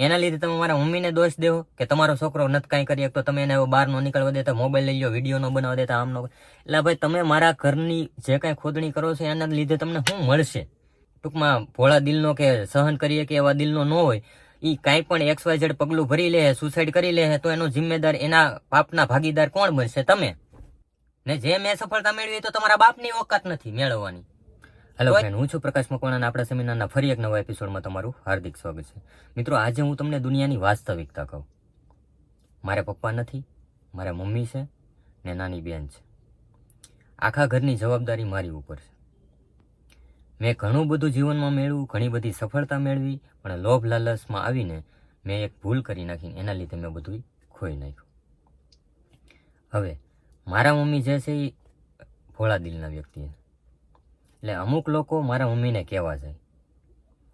એના લીધે તમે મારા મમ્મીને દોષ દેવો કે તમારો છોકરો નથી કાંઈ કરી શકતો. તમે એને બહાર નો નીકળવા દેતા મોબાઈલ લઈ લો વીડિયો નો બનાવવા દેતા આમ નો એટલે ભાઈ તમે મારા ઘરની જે કાંઈ ખોદણી કરો છો એના લીધે તમને શું મળશે? ટૂંકમાં ભોળા દિલનો કે સહન કરીએ કે એવા દિલનો ન હોય એ કાંઈ પણ એક્સ વાય ઝેડ પગલું ભરી લે સુસાઇડ કરી લે, તો એનો જિમ્મેદાર એના પાપના ભાગીદાર કોણ બનશે? તમે? ને જે મેં સફળતા મેળવી તો તમારા બાપની ઓકાત નથી મેળવવાની. હેલો ફ્રેન્ડ હું છું પ્રકાશ મકવાણા આપણા સેમિનારના ફરી એક નવા એપિસોડમાં તમારું હાર્દિક સ્વાગત છે. મિત્રો આજે હું તમને દુનિયાની વાસ્તવિકતા કહું. મારે પપ્પા નથી મારા મમ્મી છે ને નાની બેન છે. આખા ઘરની જવાબદારી મારી ઉપર છે. મેં ઘણું બધું જીવનમાં મેળવ્યું ઘણી બધી સફળતા મેળવી પણ લોભ લાલચમાં આવીને મેં એક ભૂલ કરી નાખી એના લીધે મેં બધું ખોઈ નાખ્યું. હવે મારા મમ્મી જે છે એ ભોળા દિલના વ્યક્તિ છે. એટલે અમુક લોકો મારા મમ્મીને કહેવા જાય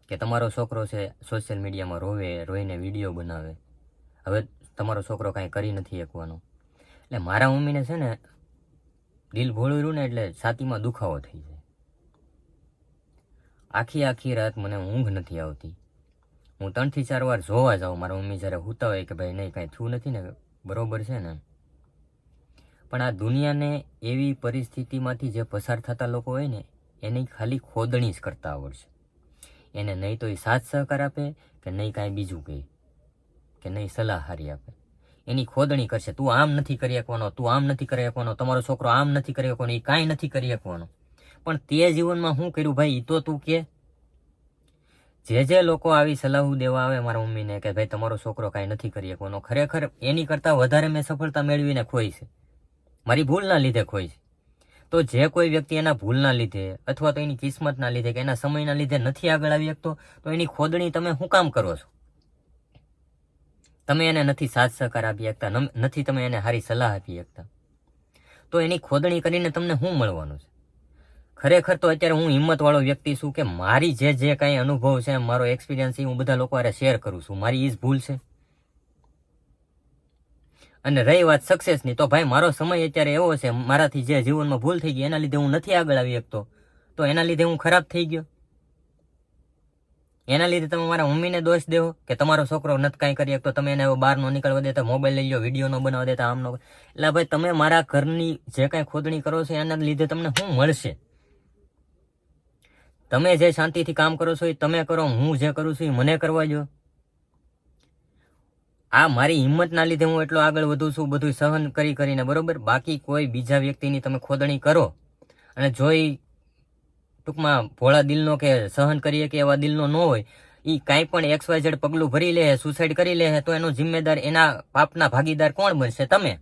કે તમારો છોકરો છે સોશિયલ મીડિયામાં રોવે, રોઈને વીડિયો બનાવે. હવે તમારો છોકરો કાંઈ કરી નથી એકવાનો એટલે મારા મમ્મીને છે ને, દિલ ભોળું ને એટલે છાતીમાં દુખાવો થઈ જાય. આખી આખી રાત મને ઊંઘ નથી આવતી. હું ત્રણથી ચાર વાર જોવા જાઉં. મારા મમ્મી જ્યારે સૂતા હોય કે ભાઈ નહીં, કાંઈ થયું નથી ને, બરોબર છે ને. પણ આ દુનિયાને એવી પરિસ્થિતિમાંથી જે પસાર થતા લોકો હોય ને એની ખાલી ખોદણી જ કરતા આવડશે. એને નહીં તો એ સાથ સહકાર આપે કે નહીં કાંઈ બીજું કહે, કે નહીં સલાહ હારી આપે. એની ખોદણી કરશે, તું આમ નથી કરી શકવાનો, તું આમ નથી કરી શકવાનો, તમારો છોકરો આમ નથી કરી શકવાનો, એ કાંઈ નથી કરી શકવાનો. પણ તે જીવનમાં શું કર્યું ભાઈ? એ તો તું કે. જે જે લોકો આવી સલાહ દેવા આવે મારા મમ્મીને કે ભાઈ, તમારો છોકરો કાંઈ નથી કરી શકવાનો. ખરેખર એની કરતાં વધારે મેં સફળતા મેળવીને ખોઈ છે. મારી ભૂલના લીધે ખોઈ છે. તો જે કોઈ વ્યક્તિ એના ભૂલના લીધે અથવા તો એની કિસ્મતના લીધે કે એના સમયના લીધે નથી આગળ આવી શકતો, તો એની ખોદણી તમે શું કામ કરો છો? તમે એને નથી સાથ સહકાર આપી શકતા નથી તમે એને સારી સલાહ આપી શકતા. તો એની ખોદણી કરીને તમને શું મળવાનું છે? ખરેખર તો અત્યારે હું હિંમતવાળો વ્યક્તિ છું કે મારી જે જે કાંઈ અનુભવ છે, મારો એક્સપિરિયન્સ એ હું બધા લોકો શેર કરું છું. મારી એ ભૂલ છે. અને રહી વાત સક્સેસની તો ભાઈ, મારો સમય અત્યારે એવો છે, મારાથી જે જીવનમાં ભૂલ થઈ ગઈ, એના લીધે હું નથી આગળ આવી શકતો. તો એના લીધે હું ખરાબ થઈ ગયો. એના લીધે તમે મારા મમ્મીને દોષ દેવો કે તમારો છોકરો નથી કાંઈ કરી શકતો. તમે એને એવો બહાર નો નીકળવા દેતા, મોબાઈલ લઈ લો વીડિયો નો બનાવવા દેતા, આમનો. એટલે ભાઈ, તમે મારા ઘરની જે કાંઈ ખોદણી કરો છો, એના લીધે તમને શું મળશે? તમે જે શાંતિથી કામ કરો છો, એ તમે કરો, હું જે કરું છું, એ મને કરવા જો આ મારી હિંમતના લીધે હું એટલો આગળ વધુ છું, બધું સહન કરી કરીને, બરાબર? બાકી કોઈ બીજા વ્યક્તિની તમે ખોદણી કરો. અને જોઈ ટૂંકમાં ભોળા દિલનો કે સહન કરીએ કે એવા દિલનો ન હોય એ કાંઈ પણ એક્સ વાય ઝેડ પગલું ભરી લે સુસાઇડ કરી લે, તો એનો જિમ્મેદાર એના પાપના ભાગીદાર કોણ બનશે? તમે?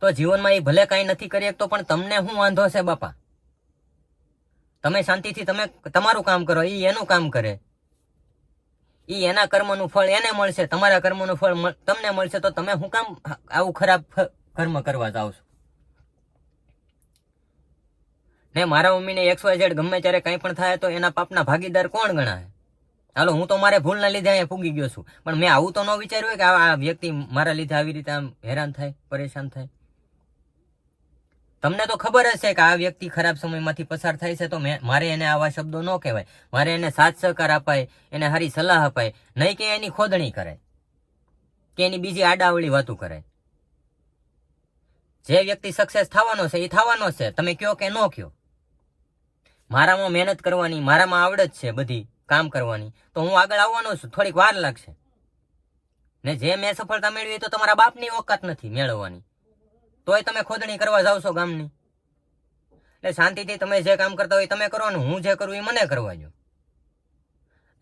તો જીવનમાં એ ભલે કાંઈ નથી કરી શકતો, પણ તમને શું વાંધો છે બાપા? તમે શાંતિથી તમે, તમારું કામ કરો એ એનું કામ કરે. ઈ એના કર્મનું ફળ એને મળશે, તમારા કર્મનું ફળ તમને મળશે તો તમે શું કામ આવું ખરાબ કર્મ કરવા જાવ છો? ને મારા મમ્મીને એક્સ વાય ઝેડ ગમે ત્યારે કંઈ પણ થાય તો એના પાપના ભાગીદાર કોણ ગણાય? હાલો, હું તો મારે ભૂલના લીધે અહીંયા ફૂગી ગયો છું. પણ મેં આવું તો ન વિચાર્યું કે આ વ્યક્તિ મારા લીધે આવી રીતે આમ હેરાન થાય, પરેશાન થાય? તમને તો ખબર હશે કે આ વ્યક્તિ ખરાબ સમયમાંથી પસાર થાય છે તો મારે એને આવા શબ્દો ન કહેવાય. મારે એને સાથ સહકાર અપાય, એને સારી સલાહ અપાય. નહીં કે એની ખોદણી કરે. કે એની બીજી આડાવળી વાતો કરે. જે વ્યક્તિ સક્સેસ થવાનો છે, એ થવાનો છે. તમે કયો કે ન કયો? મારામાં મહેનત કરવાની, મારામાં આવડત છે બધી કામ કરવાની. તો હું આગળ આવવાનો છું. થોડીક વાર લાગશે. ને જે મેં સફળતા મેળવી તો તમારા બાપની ઓકાત નથી મેળવવાની. તોય તમે ખોદણી કરવા જાવ છો ગામની. એટલે શાંતિથી તમે જે કામ કરતા હોય તમે કરો ને હું જે કરું એ મને કરવા જો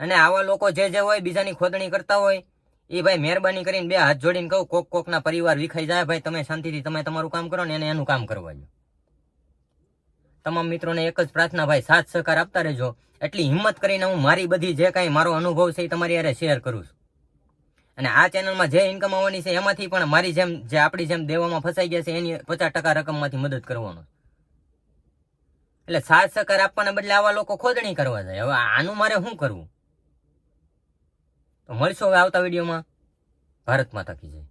અને આવા લોકો જે જે હોય, બીજાની ખોદણી કરતા હોય, એ ભાઈ મહેરબાની કરીને બે હાથ જોડીને કહું, કોક કોકના પરિવાર વિખાઈ જાય, ભાઈ તમે શાંતિથી તમે તમારું કામ કરો ને એને એનું કામ કરવા જો તમામ મિત્રોને એક જ પ્રાર્થના, ભાઈ, સાથ સહકાર આપતા રહેજો. એટલી હિંમત કરીને હું મારી બધી જે કાંઈ મારો અનુભવ છે એ તમારી યારે શેર કરું છું. અને આ ચેનલમાં જે ઇન્કમ આવવાની છે એમાંથી પણ મારી જેમ, જે આપણી જેમ દેવામાં ફસાઈ ગયા છે, એની પચાસ ટકા રકમમાંથી મદદ કરવાનો એટલે સાથ સહકાર આપવાના બદલે આવા લોકો ખોદણી કરવા જાય. હવે આનું મારે શું કરવું? તો મળશો હવે આવતા વિડીયોમાં. ભારત માતા કી જય.